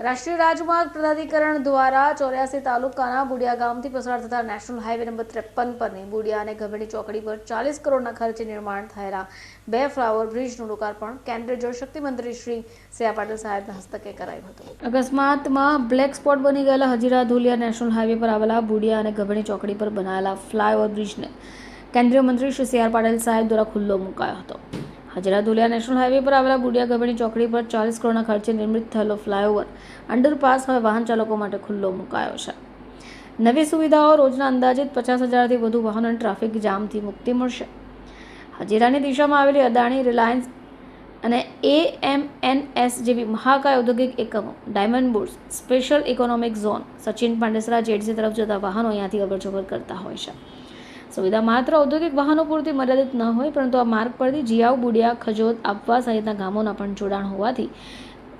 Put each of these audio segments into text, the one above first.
રાષ્ટ્રીય રાજમાર્ગ પ્રાધિકરણ દ્વારા ચોર્યાસી તાલુકાના બુડિયા ગામથી પસાર થતા નેશનલ હાઈવે નંબર ત્રેપન પરની બુડિયા અને ગભેડી ચોકડી પર ચાલીસ કરોડના ખર્ચે નિર્માણ થયેલા બે ફ્લાવર બ્રિજનું લોકાર્પણ કેન્દ્રીય જળશક્તિ મંત્રી શ્રી સિયા પાટીલ સાહેબના હસ્તકે કરાયું હતું. અકસ્માતમાં બ્લેક સ્પોટ બની ગયેલા હજીરા ધુલિયા નેશનલ હાઈવે પર આવેલા બુડિયા અને ગભેડી ચોકડી પર બનાવેલા ફ્લાયઓવર બ્રિજને કેન્દ્રીય મંત્રી શ્રી સી આર પાટીલ સાહેબ દ્વારા ખુલ્લો મુકાયો હતો. હજીરા ધુલિયા નેશનલ હાઈવે પર આવેલા બુડિયા ગભેડી ચોકડી પર ચાલીસ કરોડના ખર્ચે નિર્મિત થયેલો ફ્લાયઓવર અંડરપાસ હવે વાહન ચાલકો માટે ખુલ્લો મુકાયો છે. નવી સુવિધાઓ રોજના અંદાજિત પચાસ હજારથી વધુ વાહનોને ટ્રાફિક જામથી મુક્તિ મળશે. હજીરાની દિશામાં આવેલી અદાણી રિલાયન્સ અને એએમએનએસ જેવી મહાકાય ઔદ્યોગિક એકમો, diamond bourse, special economic zone, Sachin Pandesara જેડસી તરફ જતા વાહનો અહીંયાથી અવરજવર કરતા હોય છે. સુવિધા માત્ર ઔદ્યોગિક વાહનો પૂરતી મર્યાદિત ન હોય, પરંતુ આ માર્ગ પરથી જિયાવ બુડિયા, ખજોદ, આપવા સહિતના ગામોના પણ જોડાણ હોવાથી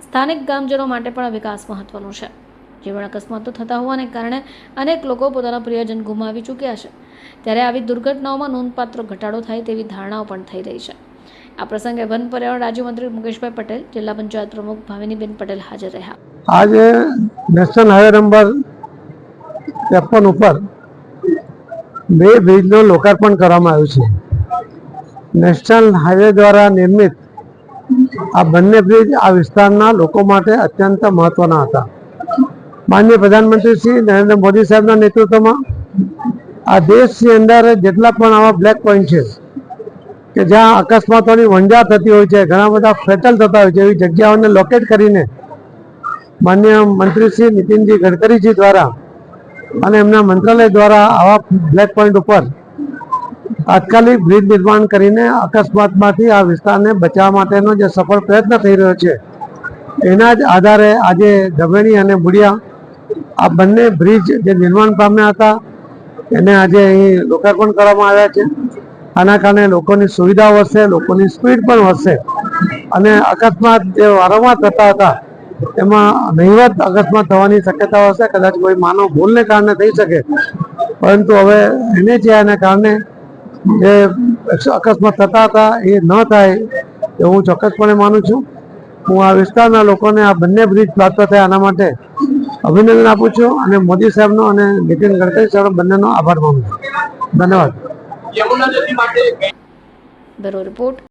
સ્થાનિક ગામજનો માટે પણ વિકાસ મહત્વનો છે. જીવન અકસ્માતો થતા હોવાને કારણે અનેક લોકો પોતાના પ્રિયજન ગુમાવી ચૂક્યા છે. ત્યારે આવી દુર્ઘટનાઓમાં નોંધપાત્ર ઘટાડો થાય તેવી ધારણાઓ પણ થઈ રહી છે. આ પ્રસંગે વન પર્યાવરણ રાજ્યમંત્રી મુકેશભાઈ પટેલ, જિલ્લા પંચાયત પ્રમુખ ભાવિનીબેન પટેલ હાજર રહ્યા. આજે નેશનલ હાઈવે નંબર ત્રેપન ઉપર બે બ્રિજનું લોકાર્પણ કરવામાં આવ્યું છે. નેશનલ હાઈવે દ્વારા નિર્મિત આ બંને બ્રિજ આ વિસ્તારના લોકો માટે અત્યંત મહત્વના હતા. માનનીય પ્રધાનમંત્રી શ્રી નરેન્દ્ર મોદી સાહેબના નેતૃત્વમાં આ દેશની અંદર જેટલા પણ આવા બ્લેક પોઈન્ટ છે કે જ્યાં અકસ્માતોની વંજા થતી હોય છે, ઘણા બધા ફેટલ થતા હોય છે, એવી જગ્યાઓને લોકેટ કરીને માન્ય મંત્રી શ્રી નીતિનજી ગડકરીજી દ્વારા અને એમના મંત્રાલય દ્વારા આવા બ્લેક પોઈન્ટ ઉપર તાત્કાલિક બ્રિજ નિર્માણ કરીને અકસ્માતમાંથી આ વિસ્તારને બચાવવા માટેનો જે સફળ પ્રયત્ન થઈ રહ્યો છે, એના જ આધારે આજે ધવેણી અને બુડિયા આ બંને બ્રિજ જે નિર્માણ પામ્યા હતા, એને આજે અહીં લોકાર્પણ કરવામાં આવ્યા છે. આના કારણે લોકોની સુવિધા વધશે લોકોની સ્પીડ પણ વધશે અને અકસ્માત જે વારંવાર થતા હતા એમાં નહીવત અકસ્માત થવાની શક્યતા હશે કદાચ કોઈ માનવ ભૂલને કારણે થઈ શકે. પરંતુ હવે એને છે કારણે જે અકસ્માત થતા હતા એ ન થાય એ હું ચોક્કસપણે માનું છું. હું આ વિસ્તારના લોકોને આ બંને બ્રિજ પ્રાપ્ત થયા આના માટે અભિનંદન આપું છું અને મોદી સાહેબનો અને નીતિન ગડકરી સાહેબ બંનેનો આભાર માનું છું. ધન્યવાદ. Bureau report.